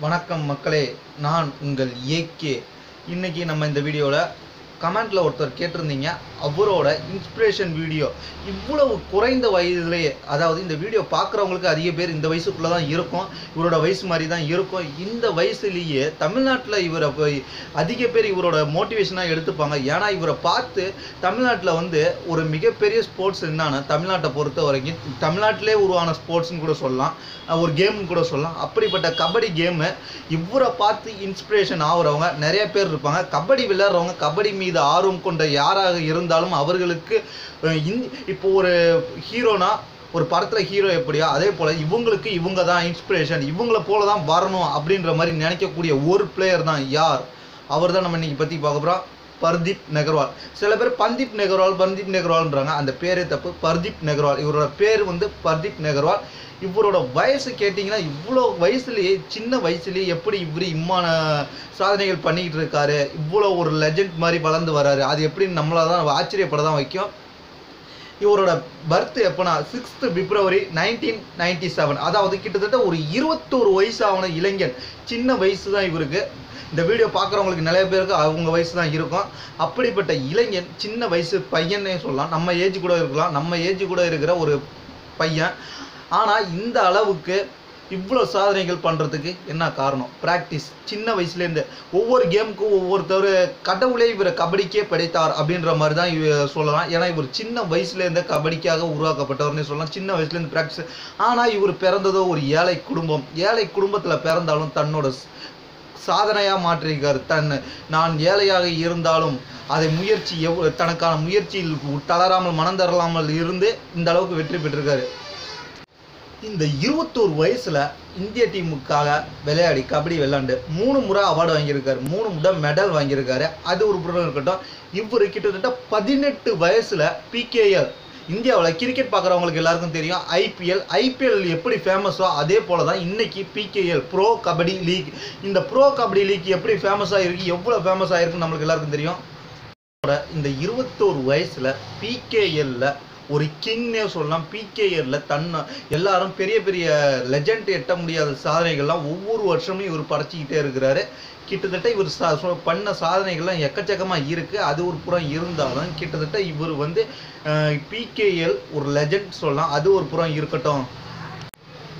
வணக்கம் மக்களே நான் உங்கள் ஏகே இன்றைக்கி நம்ம இந்த வீடியோவில் கமெண்டில் ஒருத்தர் கேட்டிருந்தீங்க அவரோட இன்ஸ்பிரேஷன் வீடியோ இவ்வளவு குறைந்த வயதிலேயே அதாவது இந்த வீடியோ பார்க்குறவங்களுக்கு அதிக பேர் இந்த வயசுக்குள்ளே தான் இருக்கும். இவரோட வயசு மாதிரி தான் இருக்கும். இந்த வயசுலேயே தமிழ்நாட்டில் இவரை போய் அதிக பேர் இவரோட மோட்டிவேஷனாக எடுத்துப்பாங்க. ஏன்னா இவரை பார்த்து தமிழ்நாட்டில் வந்து ஒரு மிகப்பெரிய ஸ்போர்ட்ஸ் என்னன்னா தமிழ்நாட்டை பொறுத்த வரைக்கும் தமிழ்நாட்டிலே உருவான ஸ்போர்ட்ஸ்னு கூட சொல்லலாம். ஒரு கேம்னு கூட சொல்லலாம். அப்படிப்பட்ட கபடி கேமு இவரை பார்த்து இன்ஸ்பிரேஷன் ஆகுறவங்க நிறைய பேர் இருப்பாங்க. கபடி விளையாடுறவங்க கபடி மீது ஆர்வம் கொண்ட யாராக இருந்தாலும் அவர்களுக்கு இப்போ ஒரு ஹீரோனா ஒரு படத்தில் ஹீரோ எப்படியோ அதே போல் இவங்களுக்கு இவங்க தான் இன்ஸ்பிரேஷன் இவங்கள போல தான் வரணும் அப்படின்ற மாதிரி நினைக்கக்கூடிய ஒரு பிளேயர் தான் யார்? அவர் தான் நம்ம இன்னைக்கு பற்றி பார்க்க போகிறோம் பர்தீப் நெகர்வால். சில பேர் பந்தீப் நெகர்வால் பந்தீப் நெகர்வால்ன்றாங்க. அந்த பேரே தப்பு. பர்தீப் நெகர்வால். இவரோட பேர் வந்து பர்தீப் நெகர்வால். இவரோட வயசு கேட்டிங்கன்னா இவ்வளோ வயசுலேயே சின்ன வயசுலேயே எப்படி இவர் இம்மான சாதனைகள் பண்ணிக்கிட்டு இருக்காரு? இவ்வளோ ஒரு லெஜண்ட் மாதிரி வளர்ந்து வராரு. அது எப்படின்னு நம்மளால் தான் ஆச்சரியப்பட தான் வைக்கும். இவரோட பர்த் எப்போனா sixth February nineteen ninety seven அதாவது கிட்டத்தட்ட ஒரு இருபத்தோரு வயசு இளைஞன். சின்ன வயசு தான் இவருக்கு. இந்த வீடியோ பார்க்குறவங்களுக்கு நிறைய பேருக்கு அவங்க வயசு தான் இருக்கும். அப்படிப்பட்ட இளைஞன் சின்ன வயசு பையனே சொல்லலாம். நம்ம ஏஜ் கூட இருக்கலாம். நம்ம ஏஜ் கூட இருக்கிற ஒரு பையன். ஆனால் இந்த அளவுக்கு இவ்வளோ சாதனைகள் பண்ணுறதுக்கு என்ன காரணம்? ப்ராக்டிஸ் சின்ன வயசுலேருந்து ஒவ்வொரு கேமுக்கும் ஒவ்வொருத்தர் கடவுளே இவரை கபடிக்கே படைத்தார் அப்படின்ற மாதிரி தான் இவ சொல்லலாம். ஏன்னா இவர் சின்ன வயசுலேருந்தே கபடிக்காக உருவாக்கப்பட்டவர்னே சொல்லலாம். சின்ன வயசுலேருந்து ப்ராக்டிஸ் ஆனால் இவர் பிறந்ததோ ஒரு ஏழை குடும்பம். ஏழை குடும்பத்தில் பிறந்தாலும் தன்னோட சாதனையாக மாற்றிருக்கார் தன் நான் ஏழையாக இருந்தாலும் அதை முயற்சி எவ் தனக்கான முயற்சியில் தளராமல் மனம் தரலாமல் இருந்து இந்த அளவுக்கு வெற்றி பெற்றிருக்காரு. இந்த இருபத்தோரு வயசில் இந்திய டீமுக்காக விளையாடி கபடி விளையாண்டு மூணு முறை அவார்டு வாங்கியிருக்காரு மூணு முறை மெடல் வாங்கியிருக்காரு. அது ஒரு புறம் இருக்கட்டும். இவர் கிட்டத்தட்ட பதினெட்டு வயசில் பிகேஎல் இந்தியாவில் கிரிக்கெட் பார்க்குறவங்களுக்கு எல்லாருக்கும் தெரியும். ஐபிஎல் ஐபிஎல் எப்படி ஃபேமஸோ அதே போல தான் இன்றைக்கி பிகேஎல் ப்ரோ கபடி லீக் இந்த ப்ரோ கபடி லீக் எப்படி ஃபேமஸாக இருக்குது எவ்வளோ ஃபேமஸ் ஆகிருக்குன்னு நம்மளுக்கு எல்லாருக்கும் தெரியும். இந்த இருபத்தோரு வயசில் பிகேஎல்ல ஒரு கிங்னே சொல்லலாம் பிகேஎல்ல தன்னை எல்லாரும் பெரிய பெரிய லெஜண்ட் எட்ட முடியாத சாதனைகள்லாம் ஒவ்வொரு வருஷமும் இவர் படைச்சிக்கிட்டே இருக்கிறாரு. கிட்டத்தட்ட இவர் சா சொ- பண்ண சாதனைகள்லாம் எக்கச்சக்கமாக இருக்குது அது ஒரு புறம் இருந்தாலும் கிட்டத்தட்ட இவர் வந்து பிகேஎல் ஒரு லெஜண்ட் சொல்லலாம். அது ஒரு புறம் இருக்கட்டும்.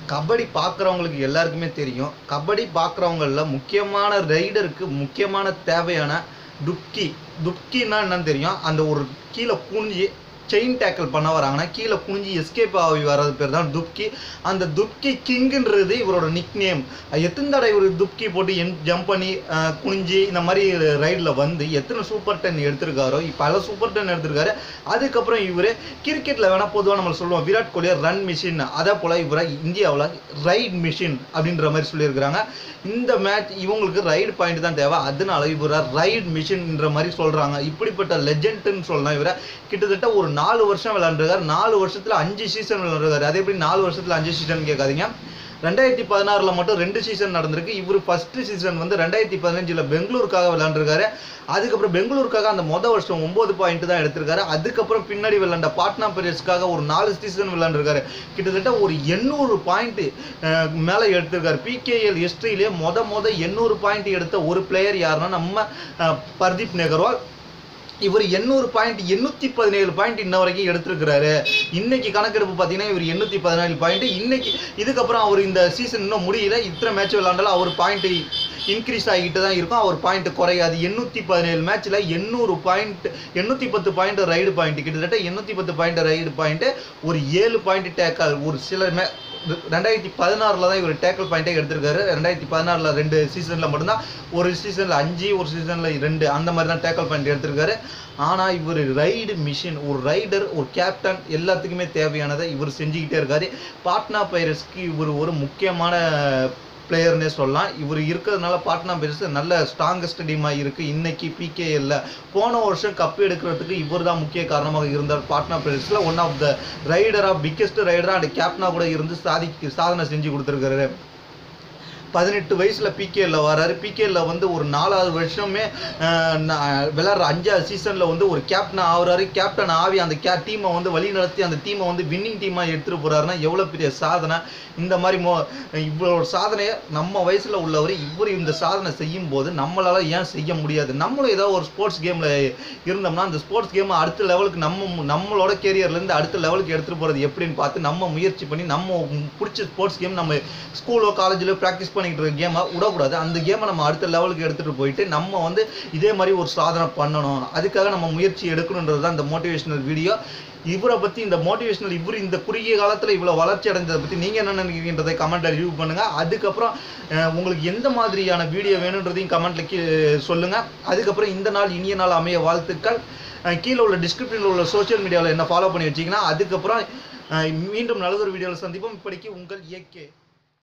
கபடி பார்க்குறவங்களுக்கு எல்லாருக்குமே தெரியும். கபடி பார்க்குறவங்களில் முக்கியமான ரைடருக்கு முக்கியமான தேவையான டுப்கி துப்கின்னா என்னன்னு தெரியும். அந்த ஒரு கீழே பூஞ்சி செயின் டேக்கிள் பண்ண வராங்கன்னா கீழே குனிஞ்சு எஸ்கேப் ஆகி வர்றது பேர் தான் துப்கி. அந்த துப்கி கிங்குன்றது இவரோட நிக் நேம் எத்தனை தடவை இவர் துப்கி போட்டு என் ஜம்ப் பண்ணி குனிஞ்சு இந்த மாதிரி ரைடில் வந்து எத்தனை சூப்பர் டென் எடுத்திருக்காரோ பல சூப்பர் டென் எடுத்திருக்காரு. அதுக்கப்புறம் இவர் கிரிக்கெட்டில் வேணால் பொதுவாக நம்ம சொல்லுவோம் விராட் கோலியை ரன் மிஷின் அதே போல் இவரை இந்தியாவில் ரைட் மிஷின் அப்படின்ற மாதிரி சொல்லியிருக்கிறாங்க. இந்த மேட்ச் இவங்களுக்கு ரைடு பாயிண்ட் தான் தேவை. அதனால இவரை ரைட் மிஷின்ன்ற மாதிரி சொல்கிறாங்க இப்படிப்பட்ட லெஜெண்ட்னு சொல்லலாம் இவரை. கிட்டத்தட்ட ஒரு நாலு வருஷம் விளாண்டுருக்கார் நாலு வருஷத்தில் அஞ்சு சீசன் விளாண்டுருக்கார் அதே எப்படி நாலு வருஷத்தில் அஞ்சு சீசன் கேட்காதீங்க. ரெண்டாயிரத்தி பதினாறில் மட்டும் ரெண்டு சீசன் நடந்திருக்கு. இவர் ஃபஸ்ட்டு சீசன் வந்து ரெண்டாயிரத்தி பதினஞ்சில் பெங்களூருக்காக விளாண்டுருக்காரு அதுக்கப்புறம் பெங்களூருக்காக அந்த மொதல் வருஷம் ஒம்பது பாயிண்ட் தான் எடுத்திருக்காரு. அதுக்கப்புறம் பின்னாடி விளாண்ட பாட்னா பீரியட்ஸ்க்காக ஒரு நாலு சீசன் விளாண்டுருக்காரு கிட்டத்தட்ட ஒரு எண்ணூறு பாயிண்ட் மேலே எடுத்திருக்காரு. பிகேஎல் ஹிஸ்ட்ரியிலே மொத மொத எண்ணூறு பாயிண்ட் எடுத்த ஒரு பிளேயர் யாருன்னா நம்ம பர்தீப் நெகர்வால். இவர் எண்ணூறு பாயிண்ட் எண்ணூற்றி பதினேழு பாயிண்ட் இன்ன வரைக்கும் எடுத்திருக்கிறாரு. இன்னைக்கு கணக்கெடுப்பு பார்த்தீங்கன்னா இவர் எண்ணூற்றி பதினேழு பாயிண்ட். இன்னைக்கு இதுக்கப்புறம் அவர் இந்த சீசன் இன்னும் முடியல. இத்தனை மேட்ச் விளாண்டாலும் அவர் பாயிண்ட் இன்க்ரீஸ் ஆகிட்டு தான் இருக்கும். அவர் பாயிண்ட் குறையாது. எண்ணூற்றி பதினேழு மேட்ச்சில் எண்ணூறு பாயிண்ட் எண்ணூற்றி பத்து பாயிண்ட் ரைடு பாயிண்ட் கிட்டத்தட்ட எண்ணூற்றி பத்து பாயிண்ட் ரைடு பாயிண்ட்டு ஒரு ஏழு பாயிண்ட் டேக்கல் ஒரு சில மே ரெண்டாயிரத்தி பதினாறில் தான் இவர் டேக்கல் பாயிண்டே எடுத்திருக்காரு. ரெண்டாயிரத்தி பதினாறில் ரெண்டு சீசனில் மட்டும்தான். ஒரு சீசனில் அஞ்சு ஒரு சீசனில் ரெண்டு. அந்த மாதிரி தான் டேக்கல் பாயிண்ட் எடுத்திருக்காரு. ஆனால் இவர் ரைடு மிஷின் ஒரு ரைடர் ஒரு கேப்டன் எல்லாத்துக்குமே தேவையானதை இவர் செஞ்சுக்கிட்டே இருக்காரு. பாட்னா பைரஸ்க்கு இவர் ஒரு முக்கியமான பிளேயர்னே சொல்லலாம். இவர் இருக்கிறதுனால பாட்னா பைரட்ஸ் நல்ல ஸ்ட்ராங்கஸ்ட் டீமாக இருக்குது இன்னைக்கு பிகேஎல்ல போன வருஷம் கப் எடுக்கிறதுக்கு இவர் தான் முக்கிய காரணமாக இருந்தார் பாட்னா பைரட்ஸில் ஒன் ஆஃப் த ரைடராக பிக்கெஸ்ட் ரைடராக அண்ட் கேப்டனாக கூட இருந்து சாதி சாதனை செஞ்சு கொடுத்துருக்காரு பதினெட்டு வயசில் பிகேல வராரு. பிகேல வந்து ஒரு நாலாவது வருஷமே விளாட்ற அஞ்சாவது சீசனில் வந்து ஒரு கேப்டன் ஆகுறாரு கேப்டன் ஆவி அந்த கே டீமை வந்து வழி நடத்தி அந்த டீமை வந்து வின்னிங் டீமாக எடுத்துகிட்டு போகிறாருன்னா எவ்வளோ பெரிய சாதனை? இந்த மாதிரி மோ இவ்வளோ சாதனையை நம்ம வயசில் உள்ளவர் இவர் இந்த சாதனை செய்யும் போது நம்மளால் ஏன் செய்ய முடியாது? நம்மளும் ஏதோ ஒரு ஸ்போர்ட்ஸ் கேமில் இருந்தோம்னா அந்த ஸ்போர்ட்ஸ் கேமை அடுத்த லெவலுக்கு நம்ம நம்மளோட கேரியர்லேருந்து அடுத்த லெவலுக்கு எடுத்துகிட்டு போகிறது எப்படின்னு பார்த்து நம்ம முயற்சி பண்ணி நம்ம பிடிச்ச ஸ்போர்ட்ஸ் கேம் நம்ம ஸ்கூலோ காலேஜில் ப்ராக்டிஸ் பண்ணிக்கிட்டு இருக்க கேமை விடக்கூடாது. அந்த கேமை நம்ம அடுத்த லெவலுக்கு எடுத்துகிட்டு போயிட்டு நம்ம வந்து இதே மாதிரி ஒரு சாதனை பண்ணணும். அதுக்காக நம்ம முயற்சி எடுக்கணுன்றது தான் இந்த மோட்டிவேஷனல் வீடியோ இவரை பற்றி இந்த மோட்டிவேஷனல் இவர் இந்த குறுகிய காலத்தில் இவ்வளோ வளர்ச்சி அடைஞ்சதை பற்றி நீங்கள் என்ன நினைக்கிறீன்றதை கமெண்ட்டில் ரிவ்யூ பண்ணுங்கள் அதுக்கப்புறம் உங்களுக்கு எந்த மாதிரியான வீடியோ வேணுன்றதையும் கமெண்ட்டில் கீ சொல்லுங்கள் அதுக்கப்புறம் இந்த நாள் இனிய நாள் அமைய வாழ்த்துக்கள். கீழே உள்ள டிஸ்கிரிப்ஷனில் உள்ள சோஷியல் மீடியாவில் என்ன ஃபாலோ பண்ணி வச்சிங்கன்னா அதுக்கப்புறம் மீண்டும் நல்லதொரு வீடியோவில் சந்திப்போம். இப்படிக்கு உங்கள் ஏகே